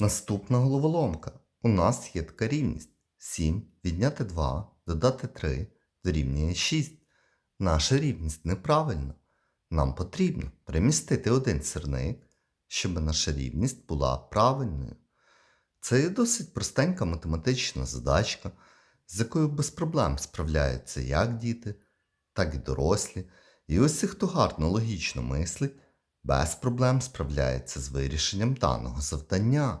Наступна головоломка. У нас є така рівність. 7 відняти 2, додати 3 дорівнює 6. Наша рівність неправильна. Нам потрібно перемістити один сірник, щоб наша рівність була правильною. Це досить простенька математична задачка, з якою без проблем справляються як діти, так і дорослі. І ось хто гарно логічно мислить, без проблем справляється з вирішенням даного завдання.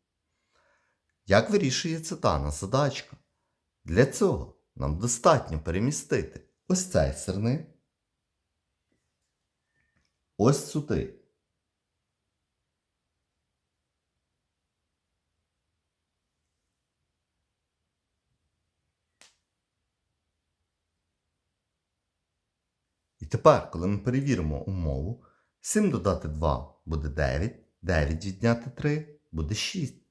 Як вирішується дана задачка? Для цього нам достатньо перемістити ось цей сирник, ось сюди. І тепер, коли ми перевіримо умову, 7 додати 2 буде 9, 9 відняти 3 буде 6.